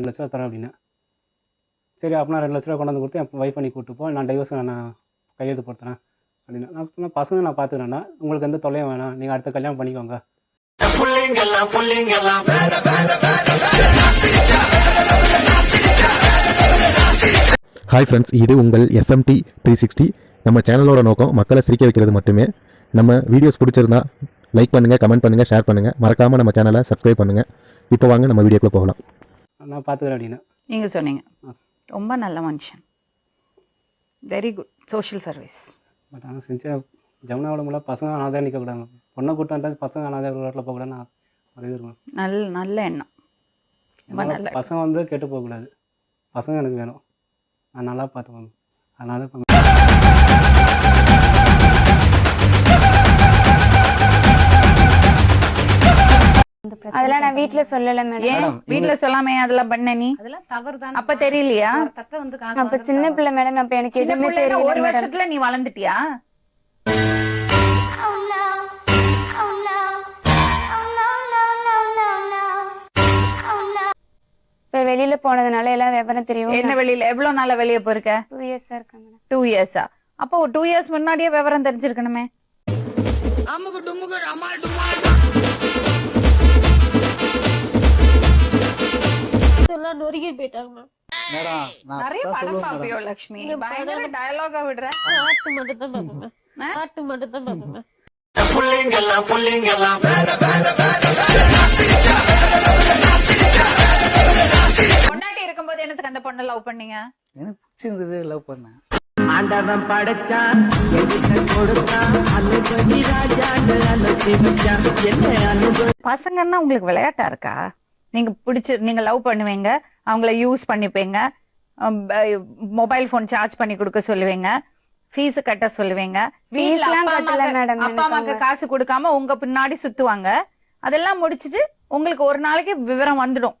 ரெண்டு லட்ச ரூபா தரேன் அப்படின்னு. சரி அப்படின்னா ரெண்டு லட்ச ரூபா கொண்டாந்து கொடுத்து என் ஒய்ஃப் பண்ணி கூப்பிட்டு போ நான் டைவர்ஸ் நான் கையெழுத்து போட்டுறேன் அப்படின்னா. நான் சொன்னால் பசங்க நான் பார்த்துக்கிறேன்னா உங்களுக்கு எந்த தொல்லையும் வேணாம் நீங்கள் அடுத்த கல்யாணம் பண்ணிக்கோங்க. ஹாய் ஃப்ரெண்ட்ஸ் இது உங்கள் எஸ்எம்டி த்ரீ சிக்ஸ்டி நம்ம சேனலோட நோக்கம் மக்களை சிரிக்க வைக்கிறது மட்டுமே. நம்ம வீடியோஸ் பிடிச்சிருந்தா லைக் பண்ணுங்கள் கமெண்ட் பண்ணுங்கள் ஷேர் பண்ணுங்கள் மறக்காமல் நம்ம சேனலை சப்ஸ்கிரைப் பண்ணுங்கள் இப்போ வாங்க நம்ம வீடியோக்குள்ளே போகலாம். நான் பார்த்துக்கிறேன் அப்படின்னு. நீங்க சொன்னீங்க. ரொம்ப நல்ல மனுஷன். Very good social service but ஆனால் செஞ்ச ஜமுனாவோட மூலம் பசங்க அனாதையாக நிற்கக்கூடாது பொண்ணை கூட்டாண்டா பசங்க அனாதை ஒரு ரோட்டில் போகக்கூடாது நான் ஒரு இது இருக்கும் நல்ல நல்ல எண்ணம். பசங்க வந்து கெட்டு போகக்கூடாது. பசங்க எனக்கு வேணும். நான் நல்லா பார்த்துக்கணும். அதனால அதெல்லாம் நான் வீட்ல சொல்லல மேடம். வீட்ல சொல்லாம அதெல்லாம் பண்ண நீ? அதெல்லாம் தவறு தான் அப்ப தெரியலையா? வந்து அப்ப சின்ன பிள்ளை மேடம் அப்ப எனக்கு சின்ன எதுவுமே தெரியல ஒரு வருஷத்துல நீ வளர்ந்துட்டியா? இப்ப வெளியில போனதுனால எல்லாம் விவரம் தெரியும். என்ன வெளியில? எவ்வளவு நாளா வெளிய போயிருக்க? டூ இயர்ஸா இருக்கேன் மேடம். டூ இயர்ஸா அப்போ டூ இயர்ஸ் முன்னாடியே விவரம் தெரிஞ்சிருக்கணுமே. எல்லாம் நொறுக்கி போயிட்டாங்க மேம் நிறைய படம் பாப்பியோ லட்சுமி பயங்கர டயலாகா விடுற. பாட்டு மட்டும் தான் பார்ப்பேன் பாட்டு மட்டும் தான் பொண்டாட்டி இருக்கும்போது என்னத்துக்கு அந்த பொண்ணை லவ் பண்ணீங்க? எனக்கு பிடிச்சிருந்தது லவ் பண்ணேன் பசங்கன்னா உங்களுக்கு விளையாட்டா இருக்கா? நீங்க பிடிச்சி நீங்க லவ் பண்ணுவீங்க. அவங்கள யூஸ் பண்ணிப்பீங்க. மொபைல் ஃபோன் சார்ஜ் பண்ணி கொடுக்க சொல்லுவீங்க. ஃபீஸ் கட்ட சொல்லுவீங்க. வீட்ல அப்பா கட்டல அம்மாக்கு. காசு கொடுக்காம உங்க பின்னாடி சுத்துவாங்க. அதெல்லாம் முடிச்சிட்டு உங்களுக்கு ஒரு நாளைக்கு விவரம் வந்துடும்.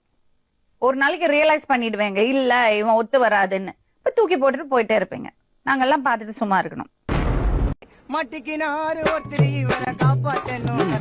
ஒரு நாளைக்கு ரியலைஸ் பண்ணிடுவேங்க. இல்ல இவன் ஒத்து வராதுன்னு. இப்ப தூக்கி போட்டுட்டு போயிட்டே இருப்பீங்க. நாங்கெல்லாம் பார்த்துட்டு சும்மா இருக்கணும். மாட்டிக்கினாரு ஒருத்தர் இவரை காப்பாத்தணும். கத்திரி